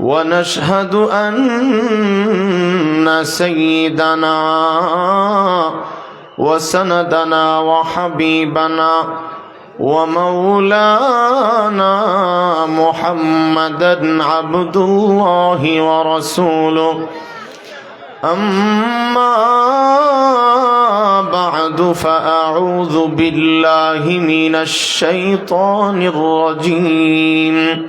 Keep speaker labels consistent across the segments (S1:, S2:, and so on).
S1: ونشهد أن سيدنا وسندنا وحبيبنا ومولانا محمدا عبد الله ورسوله. أما بعد فأعوذ بالله من الشيطان الرجيم.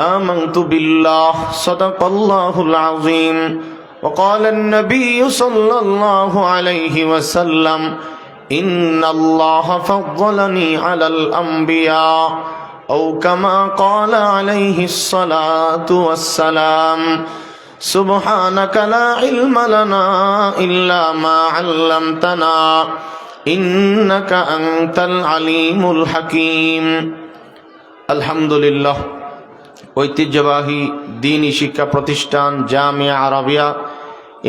S1: آمنت بالله صدق الله العظيم وقال النبي صلى الله عليه وسلم إن الله فضلني على الأنبياء أو كما قال عليه الصلاة والسلام سبحانك لا علم لنا إلا ما علمتنا إنك أنت العليم الحكيم الحمد لله ঐতিহ্যবাহী দিনই শিক্ষা প্রতিষ্ঠান জামিয়া আরবিয়া,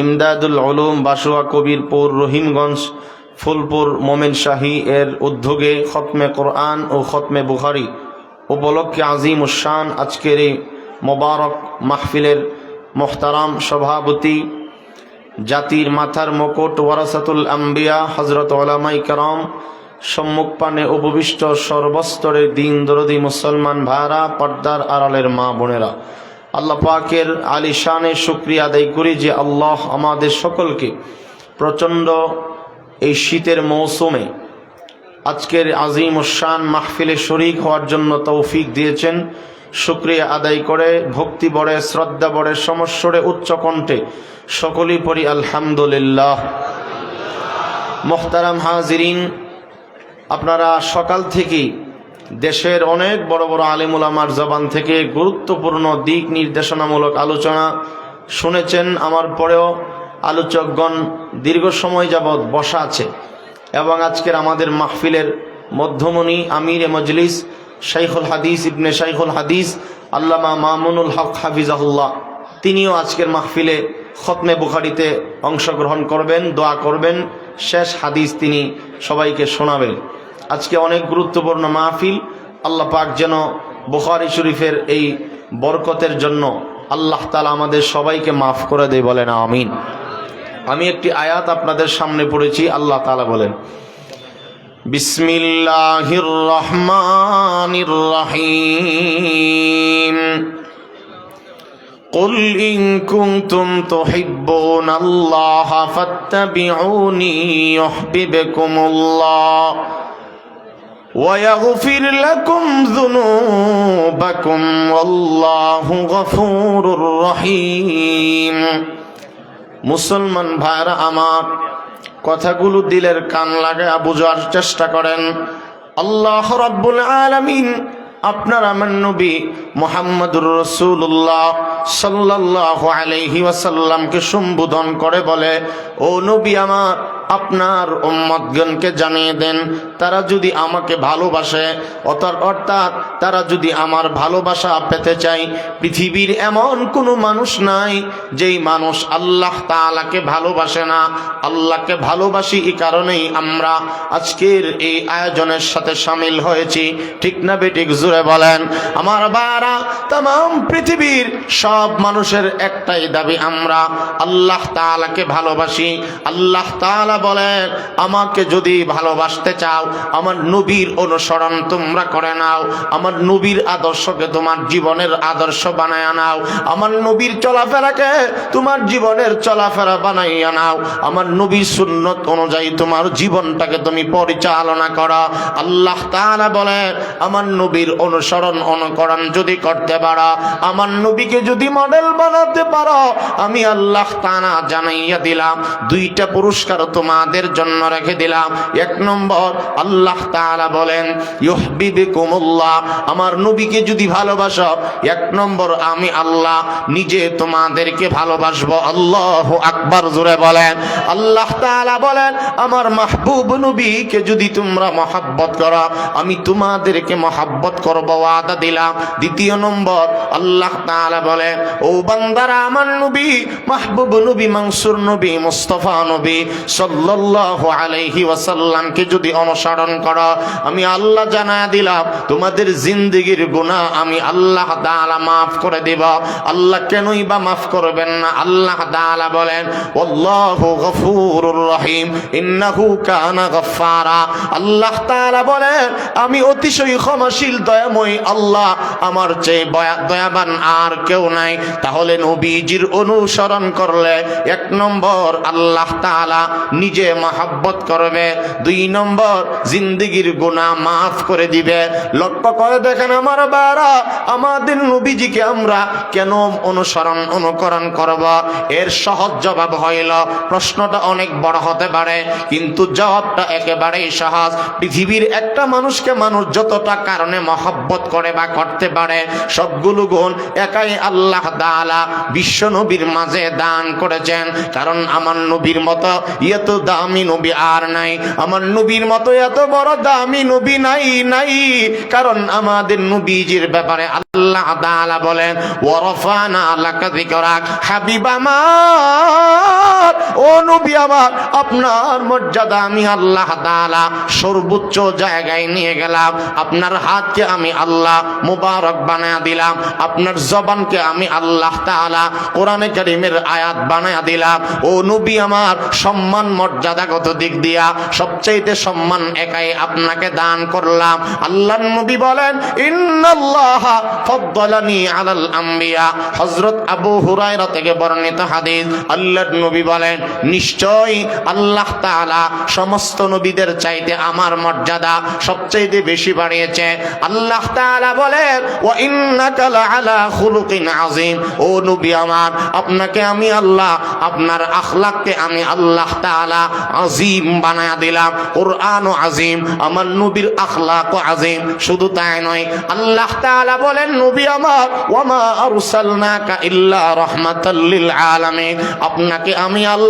S1: ইমদাদুল উলুম বাসুয়া কবিরপুর রহিমগঞ্জ, ফুলপুর মোমেন শাহী এর উদ্যোগে খতমে কোরআন ও খতমে বুখারি। উপলক্ষে আজিম উসান আজকের এই মোবারক মাহফিলের মোহতারাম সভাপতি জাতির মাথার মুকুট ওয়ারাসাতুল আম্বিয়া হজরত ওলামাই করম সম্মুখ পানে উপবিষ্ট সর্বস্তরের দিন দরদি মুসলমান ভাইরা, পর্দার আড়ালের মা বোনেরা। আল্লাহ পাকের আলী শানে শুক্রিয়া আদায় করি যে আল্লাহ আমাদের সকলকে প্রচণ্ড এই শীতের মৌসুমে আজকের আজিম শান মাহফিলে শরিক হওয়ার জন্য তৌফিক দিয়েছেন। শুক্রিয়া আদায় করে ভক্তি বড়ে, শ্রদ্ধা বড়ে, সমস্বরে, উচ্চ কণ্ঠে সকলেই পড়ি আলহামদুলিল্লাহ। মোহতারাম হাজিরিন আপনারা সকাল থেকেই দেশের অনেক বড় বড় আলিমুলামার জবান থেকে গুরুত্বপূর্ণ দিক নির্দেশনামূলক আলোচনা শুনেছেন। আমার পরেও আলোচকগণ দীর্ঘ সময় যাবৎ বসা আছে এবং আজকের আমাদের মাহফিলের মধ্যমণি আমির এ মজলিস শাইখুল হাদিস ইবনে শাইখুল হাদিস আল্লামা মামুনুল হক হাফিজাহুল্লাহ, তিনিও আজকের মাহফিলে খতমে বুখারিতে অংশগ্রহণ করবেন, দোয়া করবেন। শেষ হাদিস তিনি সবাইকে শোনাবেন। আজকে অনেক গুরুত্বপূর্ণ মাহফিল আল্লাহ পাক যেন বুখারি শরীফের এই বরকতের জন্য আল্লাহ তালা আমাদের সবাইকে মাফ করে দেয় বলেন আমিন আমি একটি আয়াত আপনাদের সামনে পড়েছি আল্লাহ তালা বলেন বিসমিল্লাহির রহমানির রহিম قل إن كنتم تحبون الله فاتبعوني يحببكم الله ويغفر لكم ذنوبكم والله غفور رحيم মুসলমান ভাইরা আমার কথাগুলো দিলের কান লাগায় বোঝার চেষ্টা করেন আল্লাহ রাব্বুল আলামিন আপনার আমার নবী মোহাম্মদুর রসুল্লাহ সাল্লাহ আলহি ওয়াসাল্লামকে সম্বোধন করে বলে, ও নবী আমার, আপনার উম্মতগণকে জানিয়ে দেন, তারা যদি আমাকে ভালোবাসে অর্থাৎ তারা যদি আমার ভালোবাসা পেতে চায়, পৃথিবীর এমন কোনো মানুষ নাই, যেই মানুষ আল্লাহ তালাকে ভালোবাসে না। আল্লাহকে ভালোবাসি এই কারণেই আমরা আজকের এই আয়োজনের সাথে সামিল হয়েছি। ঠিক না বেটিক জুড়ে বলেন, আমার বারা তাম পৃথিবীর সব মানুষের একটাই দাবি আমরা। আল্লাহ তালাকে ভালোবাসি। আল্লাহ তালা বলেন, আমাকে যদি ভালোবাসতে চাও, আমার নবীর অনুসরণ তোমরা করে নাও। আমার নবীর আদর্শকে তোমার জীবনের আদর্শ বানায় নাও। আমার নবীর চলাফেরাকে তোমার জীবনের চলাফেরা বানাইয়া নাও। আমার নবীর সুন্নত অনুযায়ী তোমার জীবনটাকে তুমি পরিচালনা করো। আল্লাহ তাআলা বলেন, আমার নবীর অনুসরণ অনুকরণ যদি করতে পারো, আমার নবীকে যদি মডেল বানাতে পারো, আমি আল্লাহ তাআলা জানাইয়া দিলাম, দুইটা পুরস্কার তোমাদের জন্য রেখে দিলাম। এক নম্বর, আল্লাহ তাআলা বলেন, ইউহবিবিকুমুল্লাহ আমার নবীকে যদি ভালোবাসো। এক নম্বর, আমি আল্লাহ নিজে তোমাদেরকে ভালোবাসবো। আল্লাহ আকবার জোরে বলেন। আল্লাহ তাআলা বলেন, আমার মাহবুব নবীকে যদি তোমরা মহাব্বত করো, আমি তোমাদেরকে মহাব্বত করব ওয়াদা দিলাম। দ্বিতীয় নম্বর, আল্লাহ তাআলা বলেন, ও বান্দারা, আমার নবী, মাহবুব নবী, মানসুর নবী, মুস্তফা নবী, সাল্লাল্লাহু আলাইহি ওয়াসাল্লামকে যদি অনুসরণ করো, আমি আল্লাহ জানায় দিলাম, তোমাদের জিন্দেগির গুনাহ আমি আল্লাহ তাআলা মাফ করে দেব। আল্লাহ কেনই বা মাফ করবেন না? আল্লাহ তাআলা বলেন আল্লাহু গফুরুর রহিম, ইন্নাহু কানা গফফারা। আল্লাহ তাআলা বলেন, আমি অতিশয় ক্ষমাশীল দয়াময় আল্লাহ আমার চেয়ে দয়াবান আর কেউ নাই। তাহলে নবীজির অনুসরণ করলে এক নম্বর আল্লাহ তাআলা নিজে মহাব্বত করবে, দুই নম্বর জিন্দিগির গুনাহ মাফ করে দিবে। লক্ষ্য করে দেখেন আমার বারা, আমাদের নবীজিকে আমরা কেন অনুসরণ, অনুকরণ করব? এর সহজ জবাব হইল, প্রশ্নটা অনেক বড় হতে পারে, কিন্তু জবাবটা একেবারেই সহজ। পৃথিবীর একটা মানুষকে মানুষ যতটা কারণে মহব্বত করে বা করতে পারে, সবগুলো গুণ একাই আল্লাহ দালা বিশ্ব নবীর মাঝে দান করেছেন। কারণ আমার নবীর মতো এত দামি নবী আর নাই, আমার নবীর মতো এত বড় দামি নবী নাই নাই। কারণ আমাদের নবীজির ব্যাপারে আল্লাহ তাআলা বলেন ওয়ারফানা লাকা যিকরাক হাবিব আমার ও নবী আমার, আপনার মর্যাদা আমি আল্লাহ তাআলা সর্বোচ্চ জায়গায় নিয়ে গেলাম। আপনার হাতকে আমি আল্লাহ মুবারক বানায়া দিলাম। আপনার জবানকে আমি আল্লাহ তাআলা কোরআনে কারীমের আয়াত বানায়া দিলাম। ও নবী আমার, সম্মান মর্যাদাগত দিক দিয়া সবচাইতে সম্মান একাই আপনাকে দান করলাম। আল্লাহ নবী বলেন, ইন্নাল্লাহ ফদ্দালানি আলাল আম্বিয়া। হযরত আবু হুরায়রা থেকে বর্ণিত হাদিস। আল্লাহর নবী বলেন নিশ্চয় আল্লাহ তাআলা সমস্ত নবীদের চাইতে আমার মর্যাদা সবচাইতে বেশি বাড়িয়েছে। আল্লাহ তাআলা বলেন খুলুকিন আযীম। ও নবী আমার, আপনাকে আমি আল্লাহ, আপনার আখলাককে আমি আল্লাহ তাআলা আজিম বানায়া দিলাম। কোরআন ও আজিম আমার নবীর আখলাক ও আজিম শুধু তাই নয়, আল্লাহ তাআলা বলেন, নবী আমার ওয়ামা আরসালনাকা ইল্লা রাহমাতাল লিল আলামিন। আপনাকে আমি আল্লাহ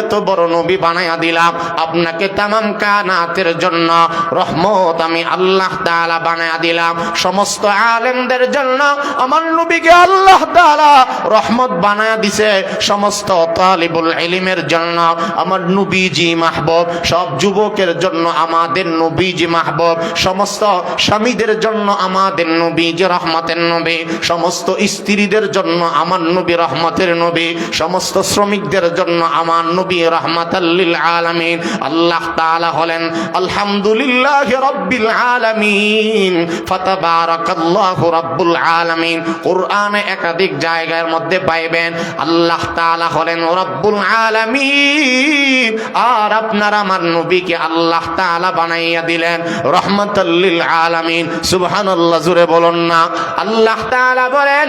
S1: এত বড় নবী বানায়া দিলাম। আপনাকে তামাম কানাতের জন্য রহমত আমি আল্লাহ তাআলা বানায়া দিলাম। সমস্ত আলেমদের জন্য আমার নবীকে আল্লাহ তাআলা রহমত বানায়া দিছে। সমস্ত তালিবুল ইলমের জন্য আমার নবীজি মাহবুব, সব যুবকের জন্য আমাদের নবীজি মাহবুব, সমস্ত স্বামীদের জন্য আমাদের নবীজি রহমতের নবী, সমস্ত স্ত্রীদের জন্য আমার নবী রহমতের নবী, সমস্ত শ্রমিকদের জন্য আমার নবী রহমাতাল্লিল আলামিন। আল্লাহ তাআলা হলেন, আলহামদুলিল্লাহ রাব্বিল আলামিন, ফাতাবারাকাল্লাহু রাব্বুল আলামিন। কোরআনে একাধিক জায়গার মধ্যে পাইবেন, আল্লাহ তাআলা হলেন, রব্বুল আলামিন। আর আপনার আমার নবীকে আল্লাহ তাআলা বানাইয়া দিলেন রহমাতাল্লিল আলামিন। সুবহানাল্লাহ জুড়ে বলুন না। আল্লাহ তাআলা বলেন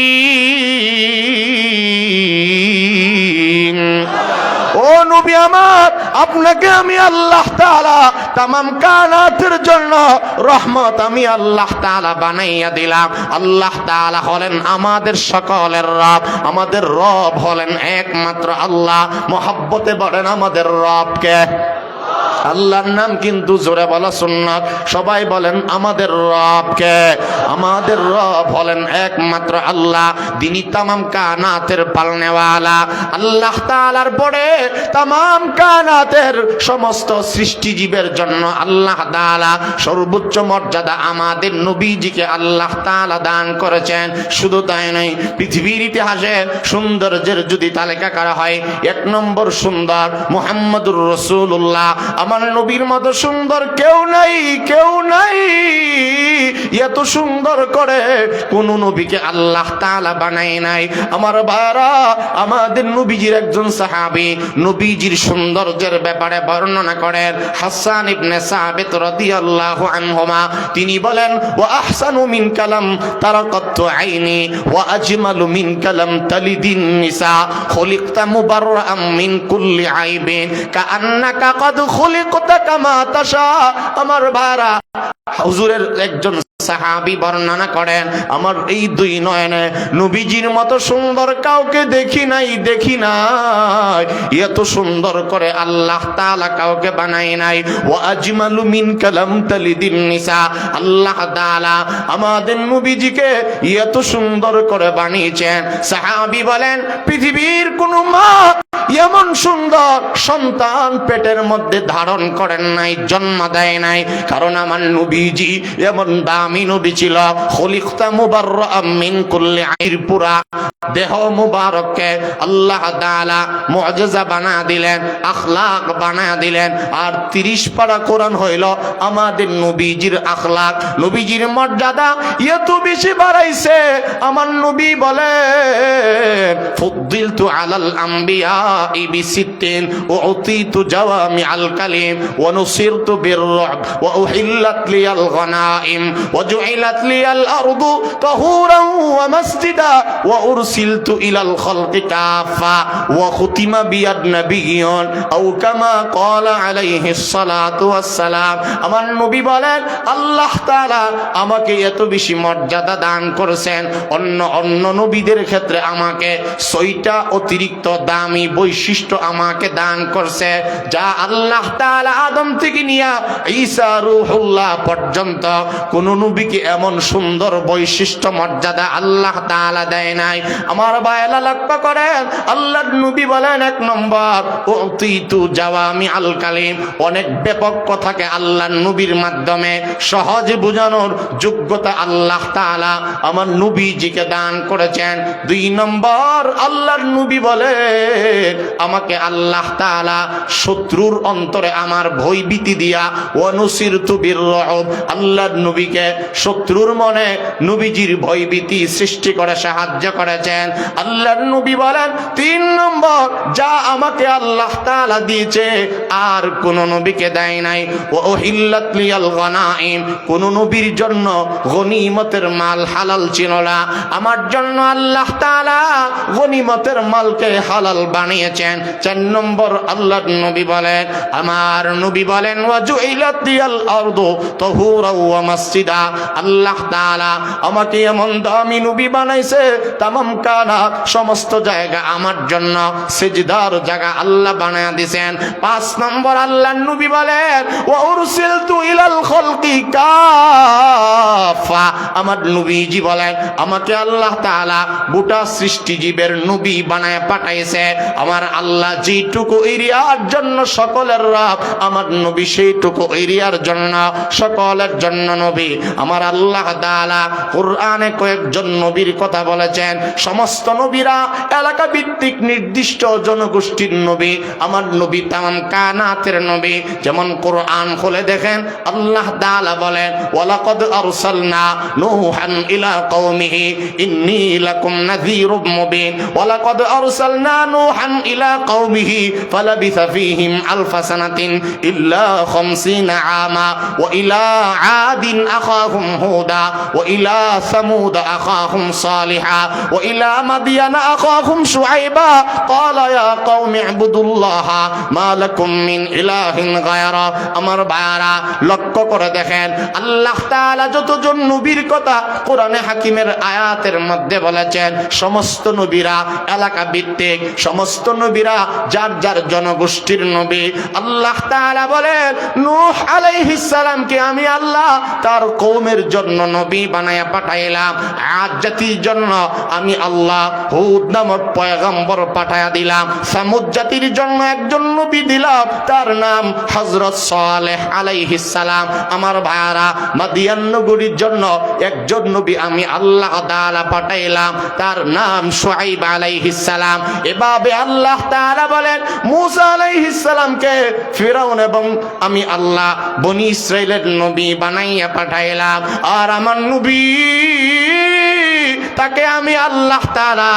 S1: ও নবী আমার, আপনাকে আমি আল্লাহ তাআলা তামাম কানাতের জন্য রহমত আমি আল্লাহ তাআলা বানাইয়া দিলাম। আল্লাহ তাআলা হলেন আমাদের সকলের রব, আমাদের রব হলেন একমাত্র আল্লাহ। মহব্বতে বলেন আমাদের রবকে। আল্লাহর নাম কিন্তু জোরে বলা সুন্নাত। সবাই বলেন, আমাদের রবকে আমাদের রব হলেন একমাত্র আল্লাহ তিনি তামাম কানাতের পালনেওয়ালা। আল্লাহ তাআলার পরে তামাম কানাতের সমস্ত সৃষ্টিজীবের জন্য আল্লাহ তাআলা সর্বোচ্চ মর্যাদা আমাদের নবীজিকে আল্লাহ তাআলা দান করেছেন। শুধু তাই নয়, পৃথিবীর ইতিহাসে সৌন্দর্যের যদি তালিকা করা হয়, এক নম্বর সুন্দর মোহাম্মদুর রসুল্লাহ আমার নবীর মতো সুন্দর কেউ নাই কেউ নাই। এত সুন্দর করে কোন নবীকে আল্লাহ তাআলা বানাই নাই। আমার ভাইরা, আমাদের নবীজির একজন সাহাবী নবীজির সৌন্দর্যের ব্যাপারে বর্ণনা করেন। হাসান ইবনে সাবিত রাদিয়াল্লাহু আনহুমা। তিনি বলেন, ওয়া আহসানু মিন কালাম তারাকাতু আইনি ওয়া আজমালু মিন কালাম তালিদিন নিসা। খুলিকতা মুবাররাম মিন কুল্লি আইবিন। কাআন্নাকা কদ খুলিকতা কামা তাসা আমার ভাড়া হুজুরের একজন সাহাবি বর্ণনা করেন, আমার এই দুই নয়নে নবীজির মতো সুন্দর কাউকে দেখি নাই দেখি নাই। এত সুন্দর করে আল্লাহ তাআলা কাউকে বানাই নাই। ও আজমালু মিন কালাম তালিদিন নিসা। আল্লাহ তাআলা আমাদের নবীজিকে এত সুন্দর করে বানিয়েছেন। সাহাবি বলেন, পৃথিবীর কোন মা এমন সুন্দর সন্তান পেটের মধ্যে ধারণ করেন নাই, জন্ম দেয় নাই। কারণ আমার নবীজি এমন দামি আমি নবী ছিল খলিকতা মুবাররা মিন কুল্লি আইর পুরা। দেহ মুবারককে আল্লাহ তাআলা মুআজিজা বানা দিলেন اخلاق বানা দিলেন। আর 30 পারা কোরআন হইল আমাদের নবীজির اخلاق নবীজির মর্যাদা এত বেশি বাড়াইছে। আমার নবী বলে ফুদ্দিলতু আলাল আম্বিয়া বিসিত্তিন ওয়া উতিতু জাওয়ামি আল কালিম, ওয়া নুসিরতু বির ওয়া উহিল্লাত লিয়াল গনাইম وجعلت لي الأرض طهورا ومسجدا وأرسلت إلى الخلق كافة وختم بي النبي أو كما قال عليه الصلاة والسلام আমার নবী বলেন আল্লাহ তাআলা আমাকে এত বেশি মর্যাদা দান করেছেন অন্য অন্য নবীদের ক্ষেত্রে আমাকে ছয়টা অতিরিক্ত দামি বৈশিষ্ট্য আমাকে দান করছে যা আল্লাহ তাআলা আদম থেকে নিয়ে ঈসা রূহুল্লাহ পর্যন্ত কোন নবীকে এমন সুন্দর বৈশিষ্ট্য, মর্যাদা আল্লাহ তাআলা দেয় নাই। আমার বায়লা লক্ষ্য করেন, আল্লাহর নবী বলেন এক নম্বর অতীতু জাওয়ামি আল কালিম। অনেক ব্যাপক কথাকে আল্লাহর নবীর মাধ্যমে সহজে বোঝানোর যোগ্যতা আল্লাহ তাআলা আমার নবীজিকে দান করেছেন। দুই নম্বর, আল্লাহর নবী বলেন, আমাকে আল্লাহ তাআলা শত্রুর অন্তরে আমার ভয় ভীতি দিয়া অনুসির তুবির রহব আল্লাহর নবীকে শত্রুর মনে নবীজির ভয় ভীতি সৃষ্টি করে, সাহায্য করেছেন। আল্লাহর নবী বলেন, তিন নম্বর, যা আমাকে আল্লাহ তাআলা দিয়েছে, আর কোন নবীকে দেয় নাই। ও ওহিল্লাত লিয়াল গনাইম, কোন নবীর জন্য গনিমতের মাল হালাল ছিল না। আমার জন্য আল্লাহ তাআলা গনিমতের মালকে হালাল বানিয়েছেন। চার নম্বর, আল্লাহর নবী বলেন, আমার নবী বলেন ওয়াজুইলাত লিয়াল আরদু তাহুরা ওয়া মাসজিদা। আল্লাহ তাআলা আমাকে এমন দামি নবী বানাইছে, তামাম কানা সমস্ত জায়গা আমার জন্য, সেজদার জায়গা আল্লাহ বানায়া দিছেন। পাঁচ নম্বর আল্লাহ নবী বলেন ওয়া উরসিলতু ইলাল খালকি কাফা। আমার নবীজি বলেন, আমাকে আল্লাহ তাআলা গোটা সৃষ্টিজীবের নবী বানায় পাঠাইছে। আমার আল্লাহ যেটুকু এরিয়ার জন্য সকলের রব, আমার নবী সেইটুকু এরিয়ার জন্য, সকলের জন্য নবী। আমার আল্লাহ তাআলা কোরআনে কয়েকজন নবীর কথা বলেছেন। সমস্ত নবীরা এলাকা ভিত্তিক নির্দিষ্ট জনগোষ্ঠীর নবী, আমার নবী তামাম কানাতের নবী। যেমন কোরআন খুলে দেখেন, আল্লাহ তাআলা বলেন, ওয়ালাকাদ আরসালনা নূহান ইলা কওমিহি ইন্নী লাকুম নাযীরুম মুবিন। ওয়ালাকাদ আরসালনা নূহান ইলা কওমিহি ফালাবিসা ফীহিম আলফা সানাতিন ইল্লা 50 আমা। ওয়া ইলা আদিন আখাহুম أخاهم هودا وإلى ثمود أخاهم صالحا وإلى مدين أخاهم شعيبا قال يا قوم اعبدوا الله ما لكم من إله غيره আমার ভাইয়ারা লক্ষ্য করে দেখেন আল্লাহ তাআলা যতজন নবীর কথা কোরআনে হাকিমের আয়াতের মধ্যে বলেছেন সমস্ত নবীরা এলাকা ভিত্তিক সমস্ত নবীরা যার যার জনগোষ্ঠীর নবী আল্লাহ তাআলা বলেন নূহ আলাইহিস সালামকে আমি আল্লাহ তার কওমের জন্য নবী বানায়া পাঠাইলাম। আজ জাতির জন্য আমি আল্লাহ হুদ নামক পয়গম্বর পাঠায়া দিলাম। সামুদ জাতির জন্য একজন নবী দিলাম। তার নাম হজরত সালেহ আলাইহিস সালাম। আমার ভাইয়ারা, মাদিয়ান নগরীর জন্য একজন নবী আমি আল্লাহ তাআলা পাঠাইলাম। তার নাম শুআইব আলাইহিস সালাম। এভাবে আল্লাহ তাআলা বলেন, মুসা আলাইহিস সালামকে ফিরাউন এবং আমি আল্লাহ বনি ইসরাইলের নবী বানাইয়া পাঠাইলাম। আর আমার নবী তাকে আমি আল্লাহ তাআলা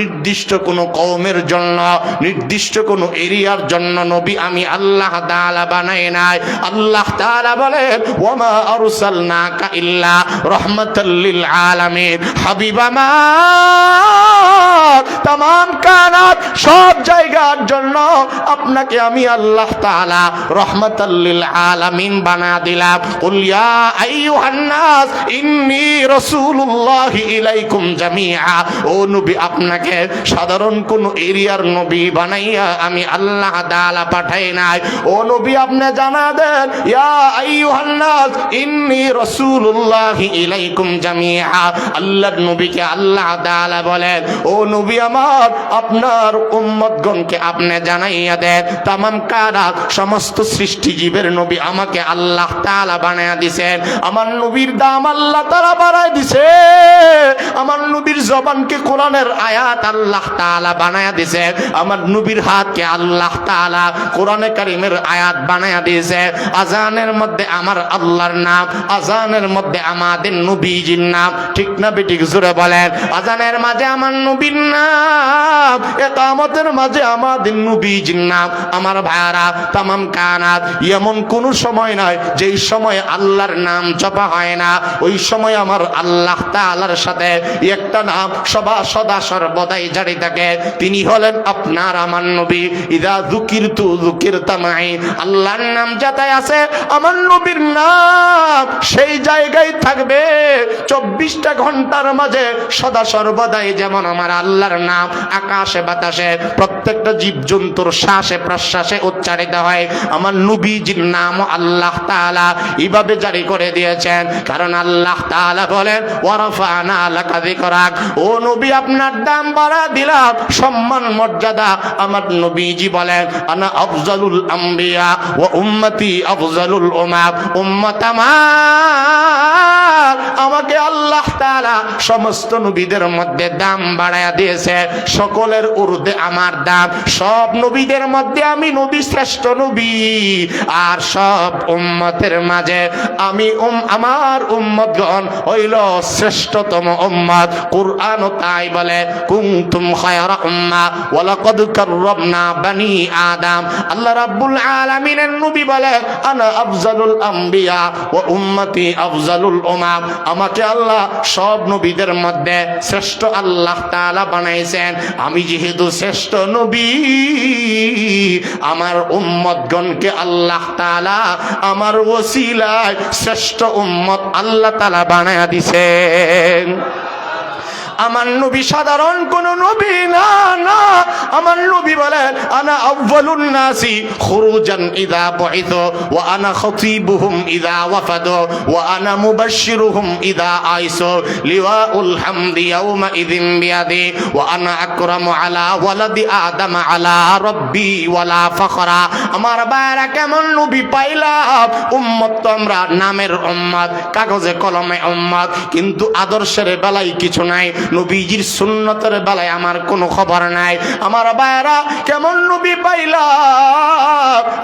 S1: নির্দিষ্ট কোনো কওমের জন্য, নির্দিষ্ট কোনো এরিয়ার জন্য নবী আমি আল্লাহ তাআলা বানাই নাই। আল্লাহ তাআলা বলেন, ওয়ামা আরসালনাকা ইল্লা রাহমাতাল লিল আলামিন। হাবিব তাম কানাত সব জায়গার জন্য আপনাকে আমি আল্লাহ তাআলা রহমাতাল লিল আলামিন বানা দিলাম। কুল ইয়া আইয়ুহান নাস, ইন্নী রাসূলুল্লাহি ইলাইকুম জামিআ। ও নবী, আপনাকে সাধারণ কোন এরিয়ার নবী বানাইয়া আমি আল্লাহ পাঠাই নাই। ও নবী, আপনি জানা দেন আমার জানাইয়া দেন, তামাম সমস্ত সৃষ্টি জীবের নবী আমাকে আল্লাহ তাআলা বানায়া দিছেন। আমার নবীর দাম আল্লাহ তাআলা বাড়ায় দিছে। আমার নবীর জবানকে কোরআনের আয়াত আল্লাহ তাআলা বানায়া দিছে। আমার নবীর হাতকে আল্লাহ তাআলা কোরআনে কারিমের আয়াত বানায়া দিয়েছে। আজানের মধ্যে আমার আল্লাহর নাম, আজানের মধ্যে আমাদের নবীজির নাম। ঠিক না বেটিক জোরে বলেন। আজানের মাঝে আমার নবীর নাম, একামতের মাঝে আমাদের নবীজির নাম। আমার ভাইয়ারা, তামাম কানাত, এমন কোন সময় নয় যেই সময় আল্লাহর নাম জপা হয় না। ওই সময় আমার আল্লাহ তাআলার সাথে একটা নাম সদা সদা সর্বদাই জারি থাকে। তিনি হলেন আপনার আমার নবী। ইদা তু তামাই আল্লাহর নাম যাতায় আছে, আমার নবীর নাম সেই জায়গায় থাকবে। চব্বিশটা ঘণ্টার মাঝে সদা সর্বদাই যেমন আমার আল্লাহর নাম আকাশে বাতাসে, প্রত্যেকটা শ্বাসে প্রশ্বাসে উচ্চারিত হয়। আমার নবীজির নাম আল্লাহ তাআলা এইভাবে জারি করে দিয়েছেন। কারণ আল্লাহ তাআলা বলেন ওয়ারাফানা লাকা করা। ও নবী, আপনার দাম বাড়া দিলাম। সম্মান, মর্যাদা আমার নবীজি বলেন, আনা আফজালুল আম্বিয়া ও উম্মতি আফজালুল ওমা উম্মত আমার। আমাকে আল্লাহ তাআলা সমস্ত নবীদের মধ্যে দাম বাড়ায়া দিয়েছে। সকলের ঊর্ধ্বে আমার দাম, সব নবীদের মধ্যে আমি নবী শ্রেষ্ঠ নবী। আর সব উম্মতের মাঝে আমি উম আমার উম্মতগণ হইল শ্রেষ্ঠতম উম্মত। কুরআন তাই বলে, কুনতুম খায়রা উম্মা ওয়ালাকাদ কাররামনা বানি আদম। আল্লাহ রাব্বুল আলামিনের নবী বলে, আনা আফজালুল আম্বিয়া ওয়া উম্মতি আফজালুল উমাম। আমাকে আল্লাহ সব নবীদের মধ্যে শ্রেষ্ঠ আল্লাহ তালা বানাইছেন। আমি যেহেতু শ্রেষ্ঠ নবী, আমার উম্মতগণকে আল্লাহ তালা আমার ওসিলায় শ্রেষ্ঠ উম্মত আল্লাহ তালা বানায় দিছেন। আমার নবী সাধারণ কোন নবী না না। আমার নবী বলেন, আনা আউয়ালুন নাসি খুরুজান ইদা বুইত ওয়া আনা খতিবুহুম ইদা ওয়াফাদ, ওয়া আনা মুবাশশিরুহুম ইদা আইসু। লিওয়াউল হামদি ইয়াউমা ইযিন বিয়াদি, ওয়া আনা আকরামু আলা ওয়ালাদি আদম আলা রব্বি ওয়ালা ফখরা। আমার বাইরা কেমন নবী পাইলাম? উম্মত তো আমরা নামের উম্মত কাগজে কলমে উম্মত কিন্তু আদর্শের বেলায় কিছু নাই। নবীজির সুন্নতের বেলায় আমার কোনো খবর নাই। আমার বায়রা কেমন নবী পাইলা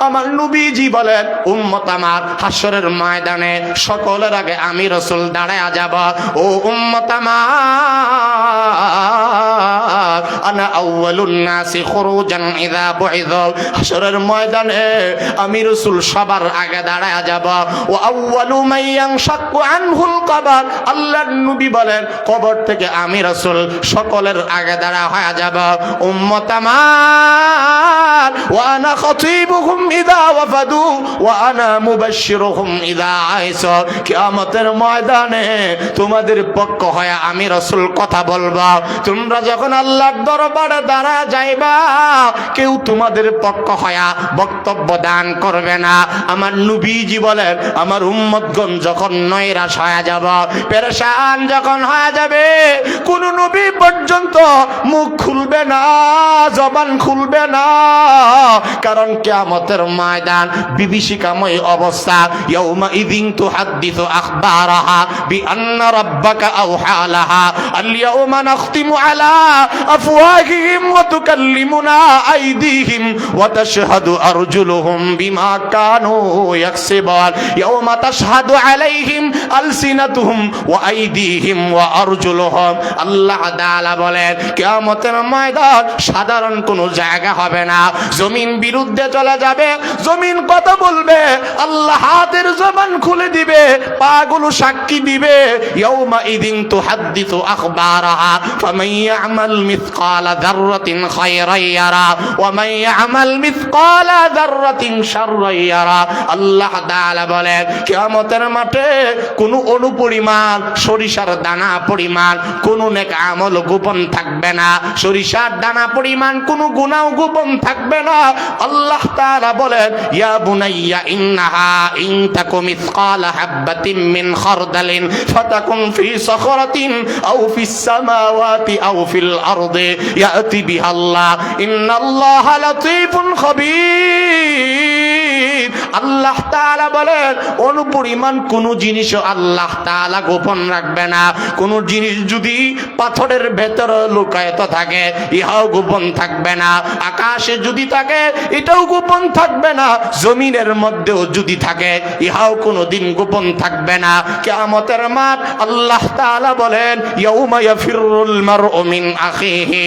S1: আমার নবীজি বলেন, উম্মত আমার হাসরের ময়দানে সকলের আগে আমি রসুল দাঁড়ায় যাব। ও উম্মত আমার ময়দানে তোমাদের পক্ষ হয়ে আমি রসুল কথা বলব। তোমরা যখন আল্লাহর দরবারে দাঁড়া যাইবা। কেউ তোমাদের পক্ষ হয়া বক্তব্য দান করবে না। আমার নবীজি বলেন, আমার উম্মতগণ যখন নৈরাশ হয়ে যাব, পেরেশান যখন হয়ে যাবে, কোন নবী পর্যন্ত মুখ খুলবে না, জবান খুলবে না। কারণ কিয়ামতের ময়দান, বিভীষিকাময় অবস্থা। ইয়াউমা ইদিন তুহাদ্দিসু আখবারাহা বিআন্না রাব্বাকা আওহা লাহা। আল-ইয়াউমা নাখতিমু আলা আফওয়াহিহিম ওয়া তুকাল্লিমুনা আইদিহিম ওয়া তাশহাদু আরজুলুহুম বিমা কানু ইয়াকসিবুন। ইয়াউমা তাশহাদু আলাইহিম আলসিনাতুহুম আইদিহিম আল্লাহ তাআলা বলেন, কিয়ামতের ময়দান সাধারণ কোনো জায়গা হবে না। জমিন বিরুদ্ধে চলে যাবে, জমিন কথা বলবে, আল্লাহ হাতের জবান খুলে দিবে, পাগুলো সাক্ষী দিবে। ইয়াউমা ইদিন তুহাদ্দিসু আখবারাহা ফামান ইয়ামাল মিসকালা যাররাতিন খায়রান ইয়ারা, ওয়া মান ইয়ামাল মিসকালা যাররাতিন শাররান ইয়ারা। আল্লাহ তাআলা বলেন, কিয়ামতের মাঠে কোনো অনুপরিমাণ সরিষার দানা পরিমাণ, কোনো নেক আমল গোপন থাকবে না। সরিষার দানা পরিমাণ, কোনো গুনাহ গোপন থাকবে না। আল্লাহ তাআলা বলেন, ইয়া বুনাইয়া, ইন্নাহা ইন তাকু মিসকালা হাববাতিন মিন খারদালিন, ফাতাকুন ফি সখরাতিন আও ফিস সামাওয়াতি আও ফিল আরদি। ইয়াতি বিহা আল্লাহ। ইন্নাল্লাহা লাতীফুন খাবীর। আল্লাহ তাআলা বলেন, অনুপরিমাণ কোন জিনিসও আল্লাহ তাআলা গোপন রাখবে না। কোন জিনিস যদি পাথরের ভেতরে লুকায়িত থাকে, ইহাও গোপন থাকবে না। আকাশে যদি থাকে, এটাও গোপন থাকবে না। জমিনের মধ্যেও যদি থাকে, ইহাও কোনোদিন গোপন থাকবে না। কিয়ামতের মাঠ, আল্লাহ তাআলা বলেন, ইয়াউমা ইয়াফিরুল মারউ মিন আখিহি।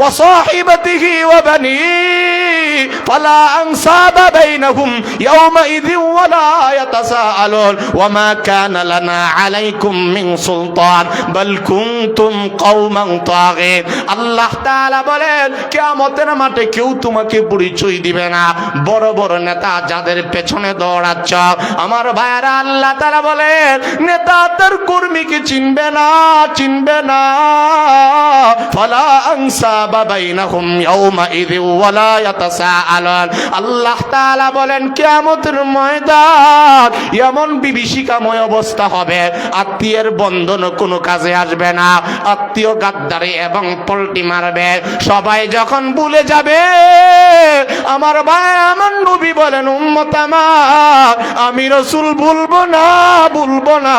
S1: ওয়া সাহিবাতিহি ওয়া বানিহি ফালা আনসাবা বাইনাহুম ইয়াউমাইযিন ওয়ালা ইয়াতাসাআলুন ওয়া মা কানা লানা আলাইকুম মিন সুলতান বাল কুনতুম কওমান আল্লাহ তাআলা বলেন, কিয়ামতের মাঠে কেউ তোমাকে পরিচয় দিবে না। বড় বড় নেতা যাদের পেছনে দৌড়াচ্ছ। আমার ভাইয়ারা, আল্লাহ তাআলা বলেন নেতা তার কর্মীকে চিনবে না চিনবে না। ফালা বলেন, কিয়ামতের ময়দান এমন বিভীষিকাময় অবস্থা হবে, আত্মীয়ের বন্ধন কোনো কাজে আসবে না, আত্মীয় গাদ্দারি এবং পল্টি মারবে, সবাই যখন ভুলে যাবে, আমার ভাই আমার নবী বলেন, উম্মত আমার, আমি রসুল ভুলবো না ভুলবো না,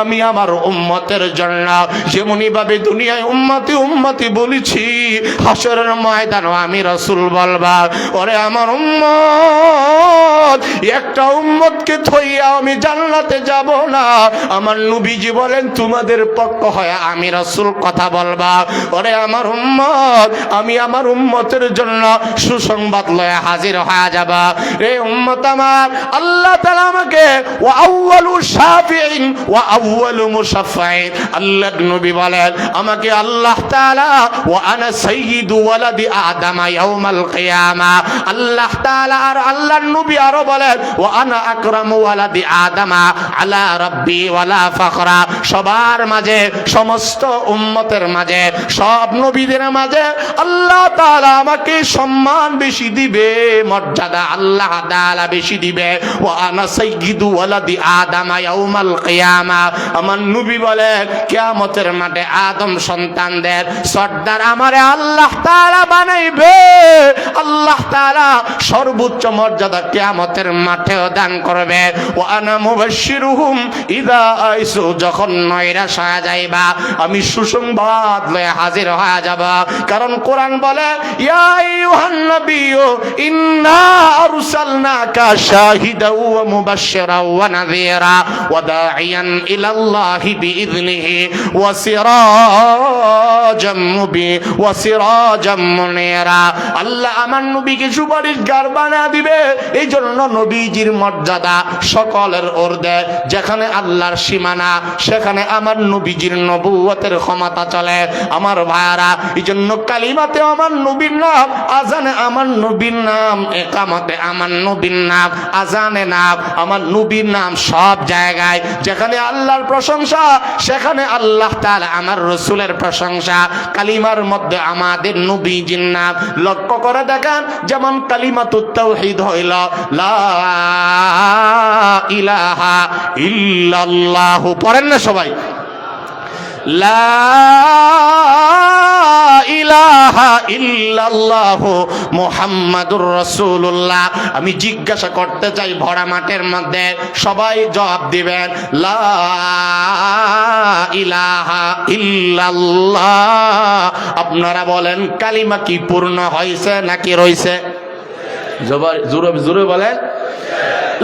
S1: আমি আমার উম্মতের জন্য যেমনি ভাবে দুনিয়ায় উম্মতি উম্মতি বলেছি। হাসরের ময়দানও আমি রসুল বলবা ওরে আমার উম্মত, একটা উম্মতকে থইয়া আমি জান্নাতে যাব না। আমার নবীজি বলেন, তোমাদের পক্ষ হয় আমি রসুল কথা বলবা। ওরে আমার উম্মত, আমি আমার উম্মতের জন্য সুসংবাদ লয়ে হাজির হয়ে যাবা। রে উম্মত আমার, আল্লাহ তাআলা আমাকে, ওয়া আউয়ালু শাফিঈন, ওয়া আউয়ালু মুশাফফাইন। আল্লাহ নবী বলেন, আমাকে আল্লাহ তাআলা, ওয়া আনা সাইয়্যিদু ওয়ালাদি আদম ইয়াউমাল কিয়ামা। আল্লাহ তাআলা আর আল্লাহর নবী আরও বলেন, ওয়া আনা আকরামু ওয়ালাদি আদম আলা রাব্বি ওয়ালা ফাখরা। সবার মাঝে, সমস্ত উম্মতের মাঝে, সব নবীদের মাঝে আল্লাহ তাআলা আমাকে সম্মান বেশি দিবে, মর্যাদা আল্লাহ তাআলা বেশি দিবে। ওয়া আনা সাইয়্যিদু ওয়ালাদি আদম ইয়াউমাল কিয়ামা। আমার নবী বলেন, কিয়ামতের মাঠে আদম সন্তানদের সর্দার আমারে আল্লাহ তাআলা বানাইবে। আল্লাহ তাআলা সর্বোচ্চ মর্যাদা কিয়ামতের মাঠেও দান করবে। ও আনা ইদা আইসু, যখন নৈরাশ হয়ে যাইবা, আমি সুসংবাদ লয়ে হাজির হয়ে যাব। কারণ কোরআন বলে ইন্না নাযীরা ইলাল্লাহি আমার এই জন্য নবীজির মর্যাদা সকলের যেখানে আল্লাহর সীমানা, সেখানে আমার নবীজির নবুয়তের ক্ষমতা চলে। আমার ভাইয়ারা এই জন্য কালিমাতে আমার নবীর নাম, আজানে আমার নবীর নাম, একামতে আমার নবীর নাম, আজানে নাম, আমার নবীর নাম সব জায়গায়। যেখানে আল্লাহর প্রশংসা, সেখানে আল্লাহ তাআলা আমার রসুলের প্রশংসা, কালিমার মধ্যে আমাদের নবী জিন্নাত লক্ষ্য করে দেখান, যেমন কালিমাতুত তৌহিদ হইল ইলাহা ইল্লাল্লাহু। পড়েন না সবাই? মুহাম্মাদুর আমি জিজ্ঞাসা করতে চাই ভরা মাঠের মধ্যে সবাই জবাব দিবেন লা ইলাহা ইল্লাল্লাহ। আপনারা বলেন কালিমা কি পূর্ণ হয়েছে নাকি রইছে জোরে জোরে বলেন।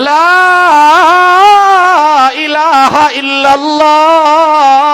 S1: লা ইলাহা ইল্লাল্লাহ।